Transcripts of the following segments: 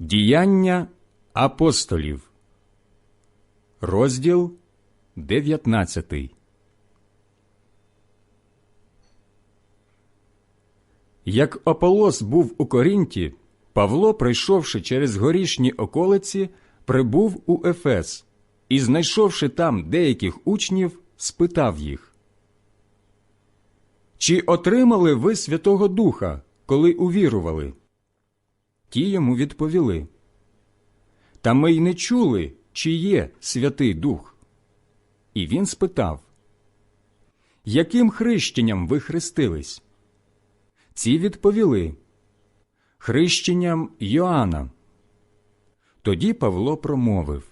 Діяння апостолів, розділ 19. Як Аполос був у Корінті, Павло, пройшовши через горішні околиці, прибув у Ефес і, знайшовши там деяких учнів, спитав їх. Чи отримали ви Святого Духа, коли увірували? Ті йому відповіли. Та ми й не чули, чи є Святий Дух. І він спитав, Яким хрещенням ви хрестились? Ці відповіли Хрещенням Йоанна. Тоді Павло промовив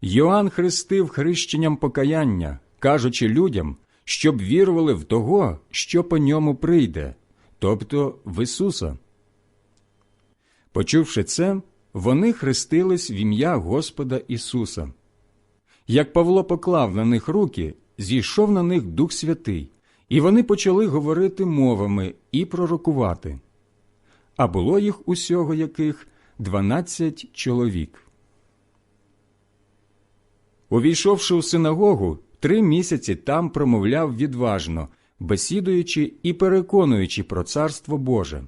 Йоанн хрестив хрещенням покаяння, кажучи людям, щоб вірували в того, що по ньому прийде, тобто в Ісуса. Почувши це, вони хрестились в ім'я Господа Ісуса. Як Павло поклав на них руки, зійшов на них Дух Святий, і вони почали говорити мовами і пророкувати. А було їх усього яких дванадцять чоловік. Увійшовши у синагогу, три місяці там промовляв відважно, бесідуючи і переконуючи про царство Боже.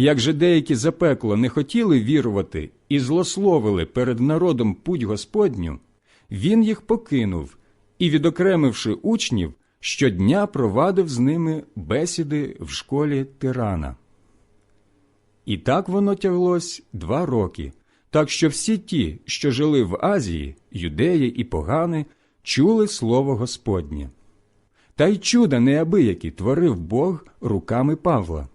Як же деякі запекло не хотіли вірувати і злословили перед народом путь Господню, він їх покинув і, відокремивши учнів, щодня провадив з ними бесіди в школі тирана. І так воно тяглось два роки, так що всі ті, що жили в Азії, юдеї і погани, чули слово Господнє. Та й чуда неабиякі творив Бог руками Павла.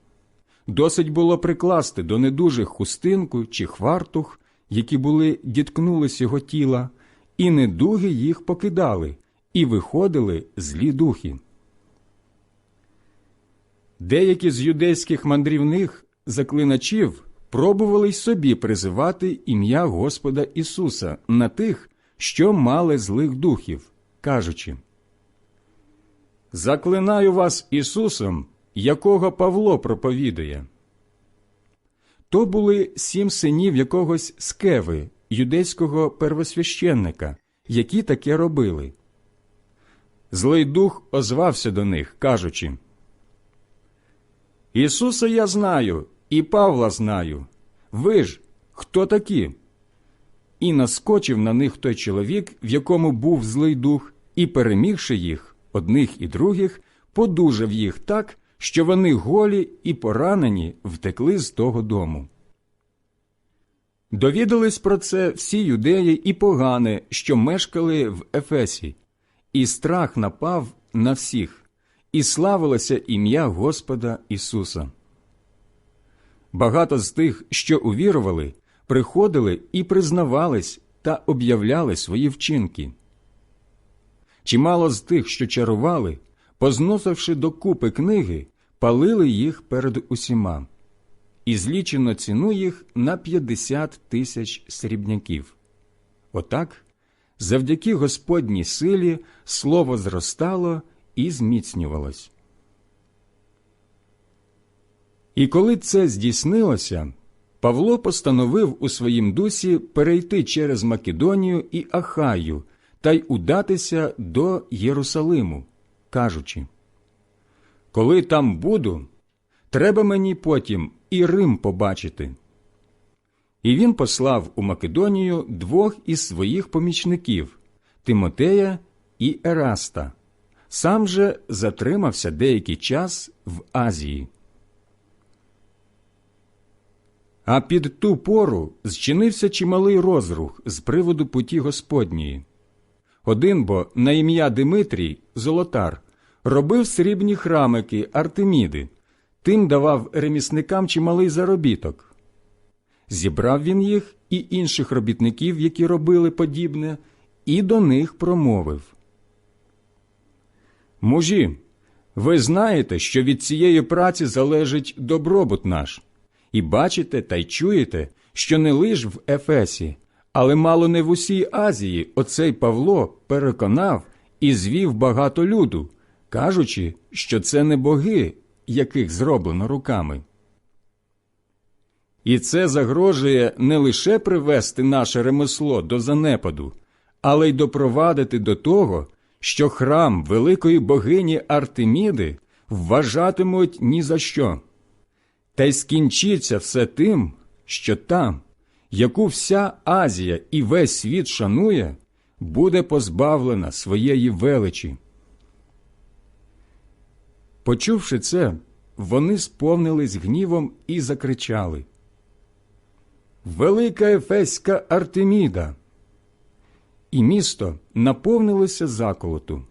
Досить було прикласти до недужих хустинку чи хвартух, які були діткнулись його тіла, і недуги їх покидали, і виходили злі духи. Деякі з юдейських мандрівних заклиначів пробували й собі призивати ім'я Господа Ісуса на тих, що мали злих духів, кажучи Заклинаю вас Ісусом, якого Павло проповідує. То були сім синів якогось скеви, юдейського первосвященника, які таке робили. Злий дух озвався до них, кажучи Ісуса я знаю, і Павла знаю. Ви ж хто такі? І наскочив на них той чоловік, в якому був злий дух, і, перемігши їх, одних і других, подужав їх так, що вони голі і поранені втекли з того дому. Довідались про це всі юдеї і погани, що мешкали в Ефесі, і страх напав на всіх, і славилося ім'я Господа Ісуса. Багато з тих, що увірували, приходили і признавались та об'являли свої вчинки. Чимало з тих, що чарували, позносивши до купи книги, палили їх перед усіма, і злічено ціну їх на 50 тисяч срібняків. Отак, завдяки Господній силі, слово зростало і зміцнювалось. І коли це здійснилося, Павло постановив у своїм дусі перейти через Македонію і Ахаю та й удатися до Єрусалиму, кажучи Коли там буду, треба мені потім і Рим побачити. І він послав у Македонію двох із своїх помічників Тимотея і Ераста, сам же затримався деякий час в Азії. А під ту пору зчинився чималий розрух з приводу путі Господньої. Один бо на ім'я Димитрій, золотар, робив срібні храмики Артеміди, тим давав ремісникам чималий заробіток. Зібрав він їх і інших робітників, які робили подібне, і до них промовив. Мужі, ви знаєте, що від цієї праці залежить добробут наш. І бачите та й чуєте, що не лиш в Ефесі, але мало не в усій Азії оцей Павло переконав і звів багато люду, кажучи, що це не боги, яких зроблено руками. І це загрожує не лише привести наше ремесло до занепаду, але й допровадити до того, що храм великої богині Артеміди вважатимуть ні за що. Та й скінчиться все тим, що там, яку вся Азія і весь світ шанує, буде позбавлена своєї величі. Почувши це, вони сповнились гнівом і закричали Велика Ефеська Артеміда! І місто наповнилося заколоту.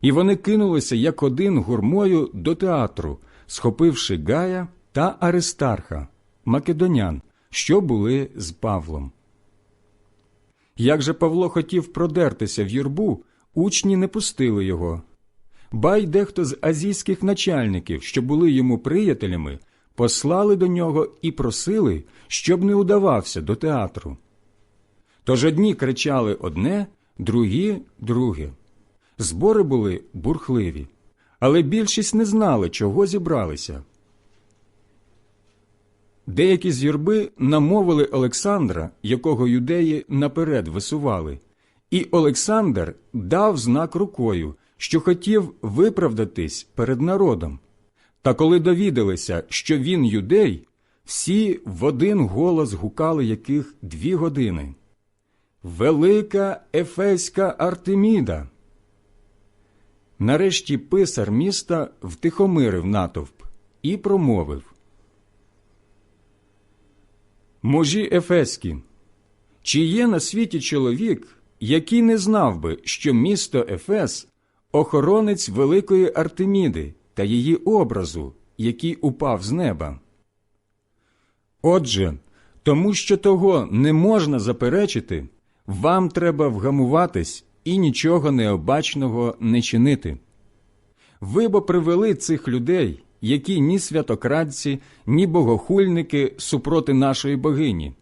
І вони кинулися як один гурмою до театру, схопивши Гая та Аристарха, македонян, що були з Павлом. Як же Павло хотів продертися в юрбу, учні не пустили його. Ба й дехто з азійських начальників, що були йому приятелями, послали до нього і просили, щоб не удавався до театру. Тож одні кричали одне, другі друге. Збори були бурхливі, але більшість не знали, чого зібралися. Деякі з юрби намовили Олександра, якого юдеї наперед висували, і Олександр дав знак рукою, що хотів виправдатись перед народом. Та коли довідалися, що він юдей, всі в один голос гукали яких дві години. Велика Ефеська Артеміда. Нарешті писар міста втихомирив натовп і промовив Мужі Ефеські, чи є на світі чоловік, який не знав би, що місто Ефес охоронець великої Артеміди та її образу, який упав з неба? Отже, тому що того не можна заперечити, вам треба вгамуватись і нічого необачного не чинити. Ви бо привели цих людей, які ні святокрадці, ні богохульники супроти нашої богині.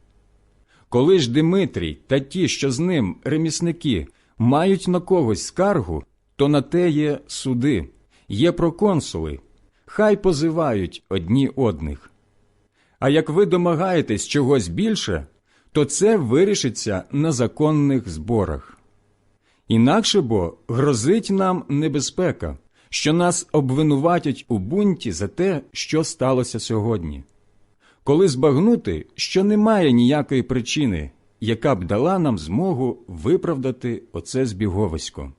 Коли ж Димитрій та ті, що з ним ремісники, мають на когось скаргу, то на те є суди, є проконсули, хай позивають одні одних. А як ви домагаєтесь чогось більше, то це вирішиться на законних зборах. Інакше бо грозить нам небезпека, що нас обвинуватять у бунті за те, що сталося сьогодні. Коли збагнути, що немає ніякої причини, яка б дала нам змогу виправдати оце збіговисько.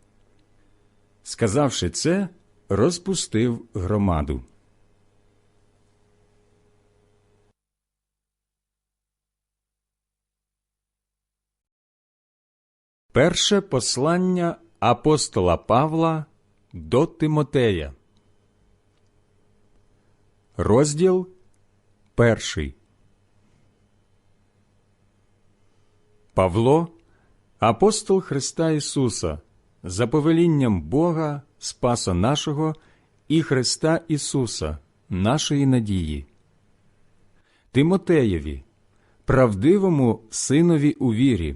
Сказавши це, розпустив громаду. Перше послання апостола Павла до Тимотея. Розділ перший. Павло, апостол Христа Ісуса, за повелінням Бога, Спаса нашого і Христа Ісуса, нашої надії. Тимотеєві, правдивому Синові у вірі,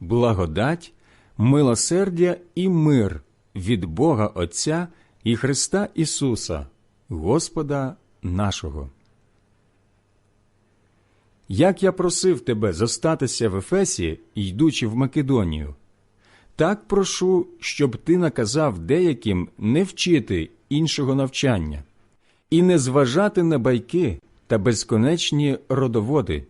благодать, милосердя і мир від Бога Отця і Христа Ісуса, Господа нашого. Як я просив тебе зостатися в Ефесі, йдучи в Македонію, так прошу, щоб ти наказав деяким не вчити іншого навчання і не зважати на байки та безконечні родоводи,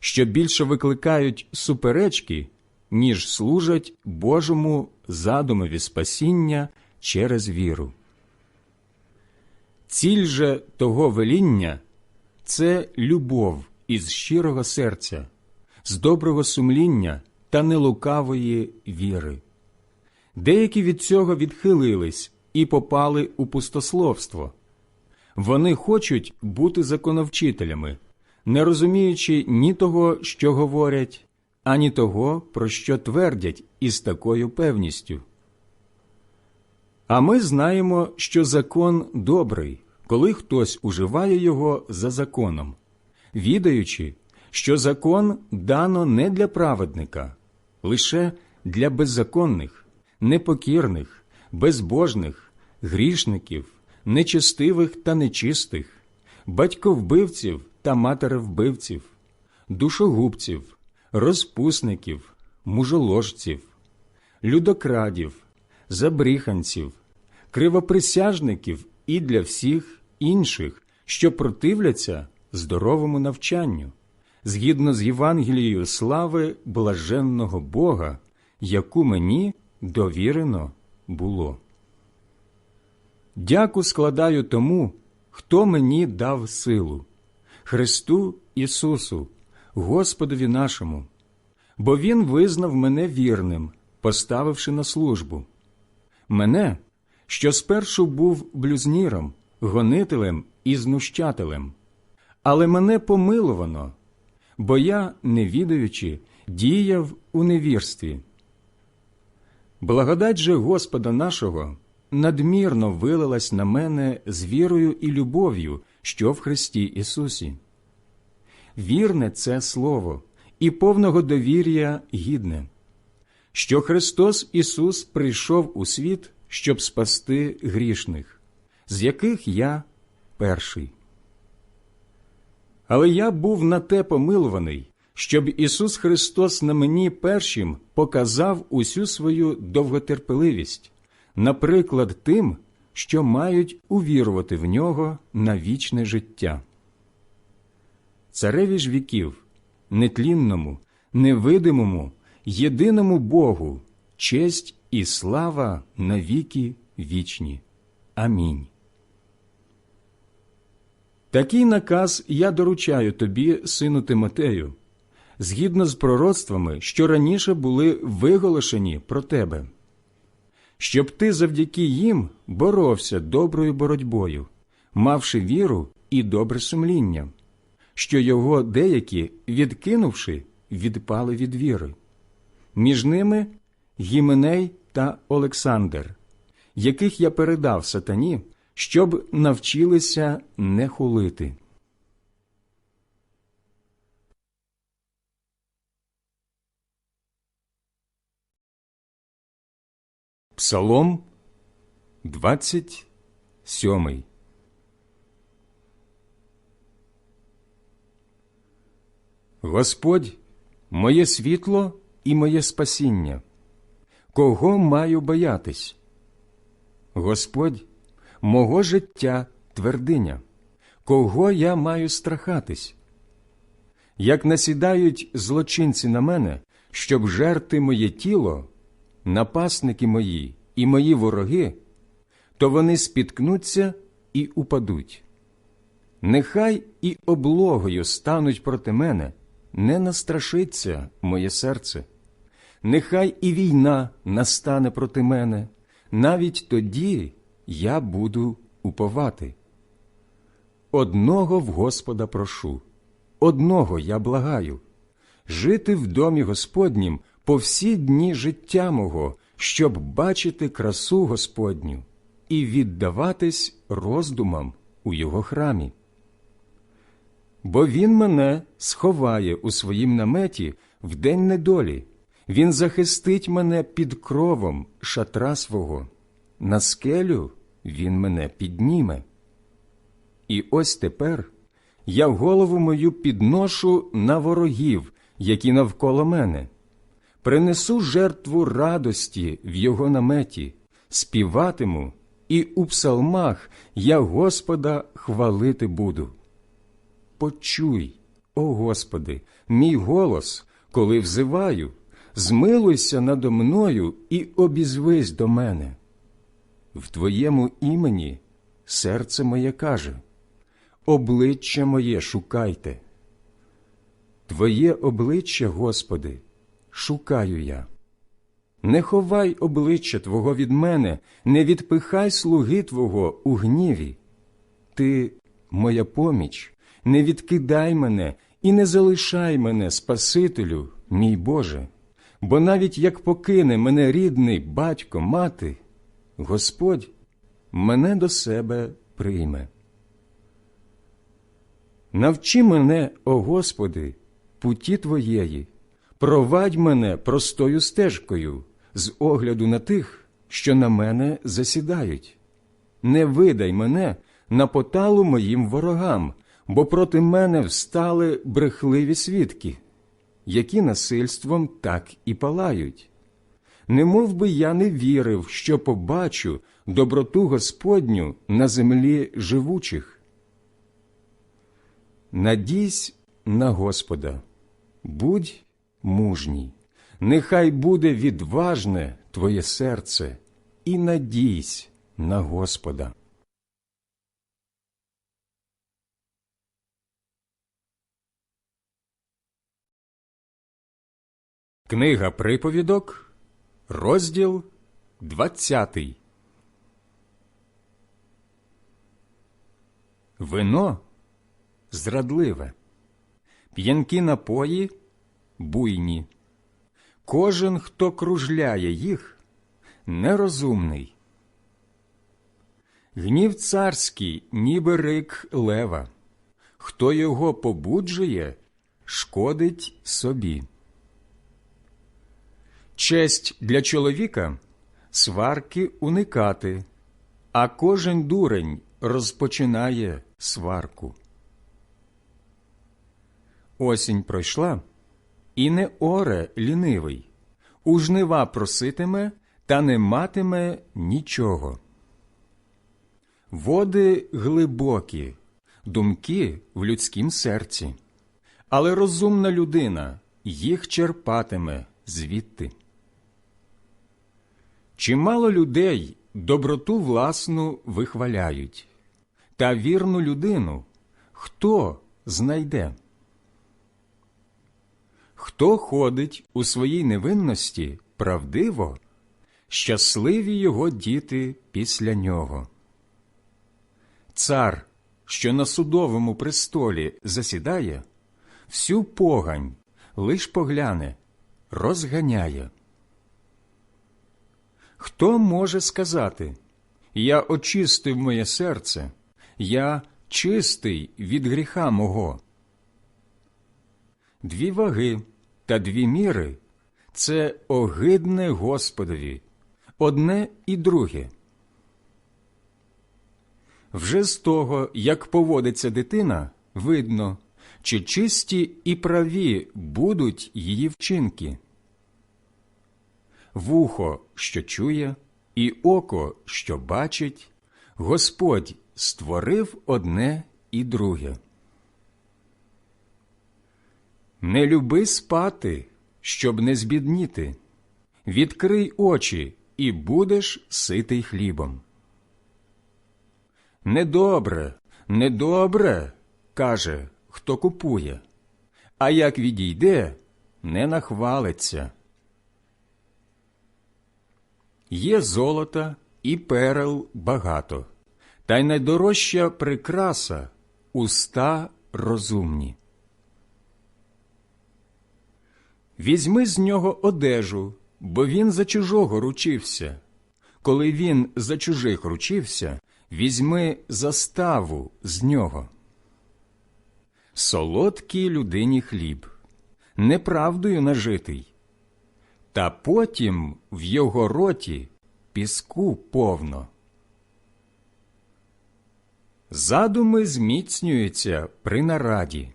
що більше викликають суперечки, ніж служать Божому задумові спасіння через віру. Ціль же того веління це любов із щирого серця, з доброго сумління та нелукавої віри. Деякі від цього відхилились і попали у пустословство. Вони хочуть бути законовчителями, не розуміючи ні того, що говорять, ані того, про що твердять із такою певністю. А ми знаємо, що закон добрий, коли хтось уживає його за законом, відаючи, що закон дано не для праведника, лише для беззаконних, непокірних, безбожних, грішників, нечестивих та нечистих, батьковбивців та матеревбивців, душогубців, розпусників, мужоложців, людокрадів, забріханців, кривоприсяжників і для всіх інших, що противляться здоровому навчанню, згідно з Євангелією слави блаженного Бога, яку мені довірено було. Дяку складаю тому, хто мені дав силу, Христу Ісусу, Господові нашому, бо Він визнав мене вірним, поставивши на службу. Мене, що спершу був блюзніром, гонителем і знущателем, але мене помиловано, бо я, не відаючи, діяв у невірстві. Благодать же Господа нашого надмірно вилилась на мене з вірою і любов'ю, що в Христі Ісусі. Вірне це слово і повного довір'я гідне, що Христос Ісус прийшов у світ, щоб спасти грішних, з яких я перший. Але я був на те помилуваний, щоб Ісус Христос на мені першим показав усю свою довготерпеливість, наприклад, тим, що мають увірувати в нього на вічне життя. Цареві ж віків, нетлінному, невидимому, єдиному Богу, честь і слава навіки вічні. Амінь. Такий наказ я доручаю тобі, сину Тимотею, згідно з пророцтвами, що раніше були виголошені про тебе, щоб ти завдяки їм боровся доброю боротьбою, мавши віру і добре сумління, що його деякі, відкинувши, відпали від віри. Між ними Гіменей та Олександр, яких я передав сатані, щоб навчилися не хулити. Псалом 27 Господь моє світло і моє спасіння. Кого маю боятись? Господь мого життя твердиня. Кого я маю страхатись? Як насідають злочинці на мене, щоб жерти моє тіло, напасники мої і мої вороги, то вони спіткнуться і упадуть. Нехай і облогою стануть проти мене, не настрашиться моє серце. Нехай і війна настане проти мене, навіть тоді я буду уповати. Одного в Господа прошу, одного я благаю жити в домі Господнім по всі дні життя мого, щоб бачити красу Господню і віддаватись роздумам у його храмі. Бо він мене сховає у своїм наметі в день недолі, він захистить мене під кровом шатра свого, на скелю він мене підніме. І ось тепер я голову мою підношу на ворогів, які навколо мене, принесу жертву радості в його наметі, співатиму, і у псалмах я Господа хвалити буду. Почуй, о Господи, мій голос, коли взиваю, змилуйся надо мною і обізвись до мене. В Твоєму імені серце моє каже, обличчя моє шукайте. Твоє обличчя, Господи, шукаю я. Не ховай обличчя Твого від мене, не відпихай слуги Твого у гніві. Ти, моя поміч, не відкидай мене і не залишай мене, Спасителю, мій Боже, бо навіть як покине мене рідний батько, мати, Господь мене до себе прийме. Навчи мене, о Господи, путі Твоєї, провадь мене простою стежкою з огляду на тих, що на мене засідають. Не видай мене на поталу моїм ворогам, бо проти мене встали брехливі свідки, які насильством так і палають. Не мов би я не вірив, що побачу доброту Господню на землі живучих. Надійсь на Господа, будь мужній, нехай буде відважне твоє серце, і надійсь на Господа. Книга приповідок, розділ двадцятий. Вино зрадливе, п'янкі напої буйні. Кожен, хто кружляє їх, нерозумний. Гнів царський, ніби рик лева. Хто його побуджує, шкодить собі. Честь для чоловіка сварки уникати, а кожен дурень розпочинає сварку. Осінь пройшла, і не оре лінивий, у жнива проситиме та не матиме нічого. Води глибокі, думки в людськім серці, але розумна людина їх черпатиме звідти. Чимало людей доброту власну вихваляють, та вірну людину хто знайде? Хто ходить у своїй невинності правдиво, щасливі його діти після нього. Цар, що на судовому престолі засідає, всю погань лиш погляне, розганяє. Хто може сказати Я очистив моє серце, я чистий від гріха мого? Дві ваги та дві міри це огидне Господові, одне і друге. Вже з того, як поводиться дитина, видно, чи чисті і праві будуть її вчинки. Вухо, що чує, і око, що бачить, Господь створив одне і друге. Не люби спати, щоб не збідніти. Відкрий очі, і будеш ситий хлібом. Недобре, недобре, каже, хто купує, а як відійде, не нахвалиться. Є золота і перел багато, та й найдорожча прикраса уста розумні. Візьми з нього одежу, бо він за чужого ручився. Коли він за чужих ручився, візьми заставу з нього. Солодкий людині хліб, неправдою нажитий, та потім в його роті піску повно. Задуми зміцнюються при нараді,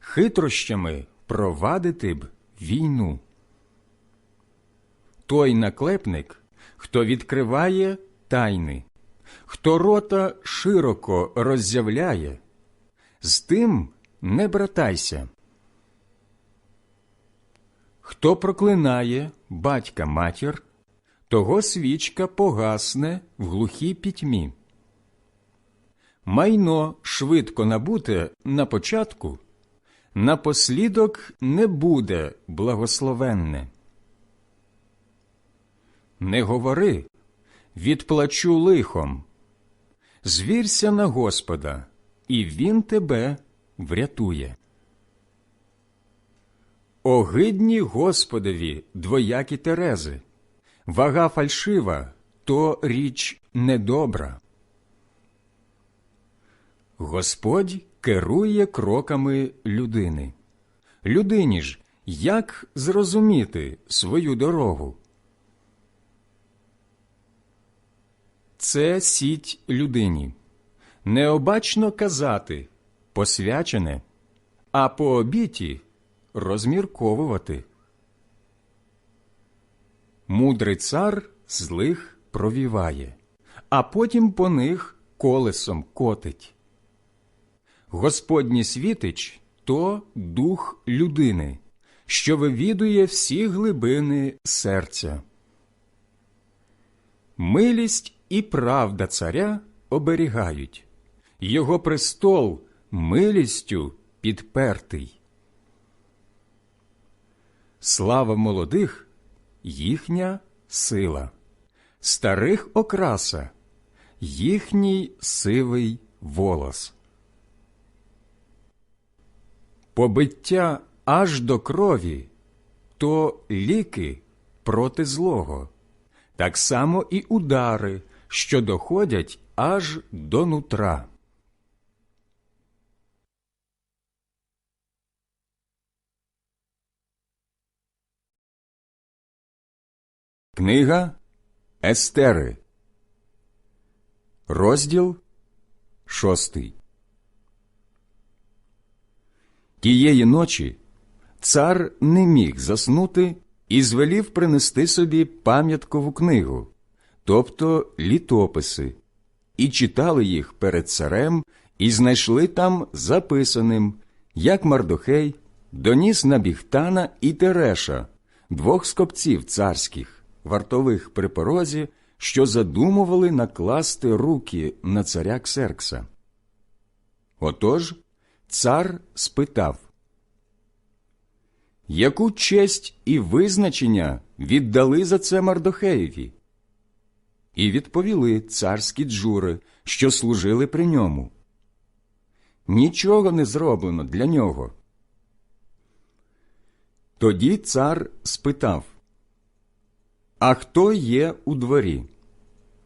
хитрощами провадити б війну. Той наклепник, хто відкриває тайни, хто рота широко роззявляє, з тим не братайся. Хто проклинає батька матір, того свічка погасне в глухій пітьмі. Майно швидко набуте на початку напослідок не буде благословенне. Не говори, відплачу лихом. Звірся на Господа, і Він тебе врятує. Огидні Господові двоякі терези, вага фальшива то річ недобра. Господь керує кроками людини. Людині ж як зрозуміти свою дорогу? Це сіть людині. Необачно казати посвячене, а по обіті розмірковувати. Мудрий цар злих провіває, а потім по них колесом котить. Господній світич то дух людини, що вивідує всі глибини серця. Милість і правда царя оберігають, його престол милістю підпертий. Слава молодих їхня сила, старих окраса, їхній сивий волос. Побиття аж до крові то ліки проти злого, так само і удари, що доходять аж до нутра. Книга Естери, розділ шостий. Тієї ночі цар не міг заснути і звелів принести собі пам'яткову книгу, тобто літописи, і читали їх перед царем, і знайшли там записаним, як Мардохей доніс на Бігтана і Тереша, двох скопців царських, вартових при порозі, що задумували накласти руки на царя Ксеркса. Отож цар спитав, Яку честь і визначення віддали за це Мардохеєві? І відповіли царські джури, що служили при ньому. Нічого не зроблено для нього. Тоді цар спитав, А хто є у дворі?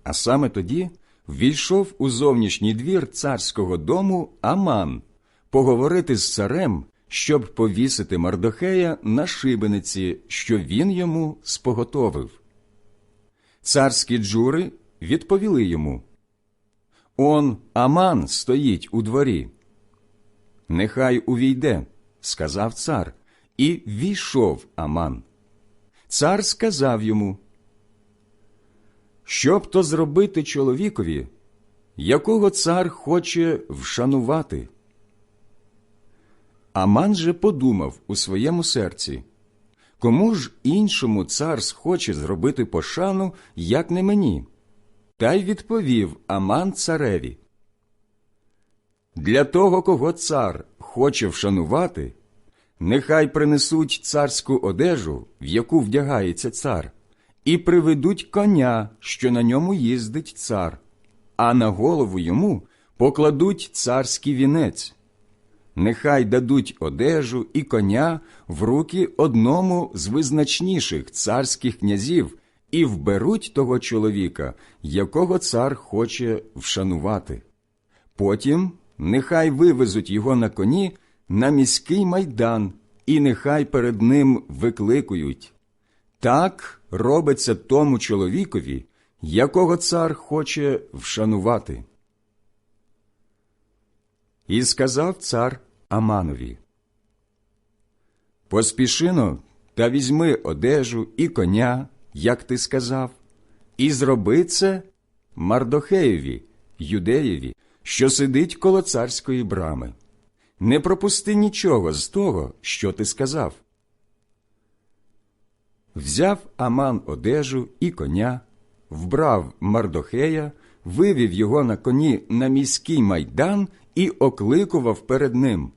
А саме тоді ввійшов у зовнішній двір царського дому Аман поговорити з царем, щоб повісити Мардохея на шибениці, що він йому споготовив. Царські джури відповіли йому Он Аман стоїть у дворі. Нехай увійде, сказав цар, і війшов Аман. Цар сказав йому, Щоб то зробити чоловікові, якого цар хоче вшанувати. Аман же подумав у своєму серці Кому ж іншому цар схоче зробити пошану, як не мені? Та й відповів Аман цареві. Для того, кого цар хоче вшанувати, нехай принесуть царську одежу, в яку вдягається цар, і приведуть коня, що на ньому їздить цар, а на голову йому покладуть царський вінець нехай дадуть одежу і коня в руки одному з визначніших царських князів і вберуть того чоловіка, якого цар хоче вшанувати. Потім нехай вивезуть його на коні на міський майдан, і нехай перед ним викликують. Так робиться тому чоловікові, якого цар хоче вшанувати. І сказав цар Аманові Поспішино та візьми одежу і коня, як ти сказав, і зроби це Мардохеєві, юдеєві, що сидить коло царської брами. Не пропусти нічого з того, що ти сказав. Взяв Аман одежу і коня, вбрав Мардохея, вивів його на коні на міський майдан і окликував перед ним.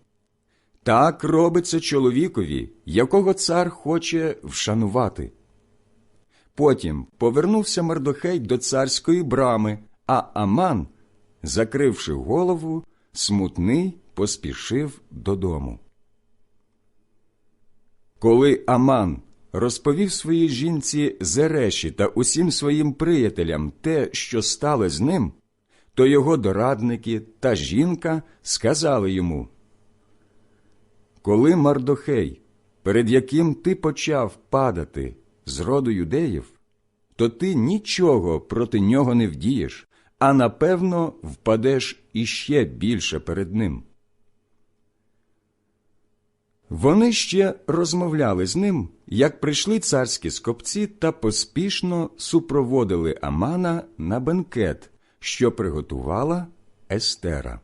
Так робиться чоловікові, якого цар хоче вшанувати. Потім повернувся Мардохей до царської брами, а Аман, закривши голову, смутний поспішив додому. Коли Аман розповів своїй жінці Зереші та усім своїм приятелям те, що стало з ним, то його дорадники та жінка сказали йому Коли Мардохей, перед яким ти почав падати з роду юдеїв, то ти нічого проти нього не вдієш, а напевно впадеш іще більше перед ним. Вони ще розмовляли з ним, як прийшли царські скопці та поспішно супроводили Амана на бенкет, що приготувала Естера.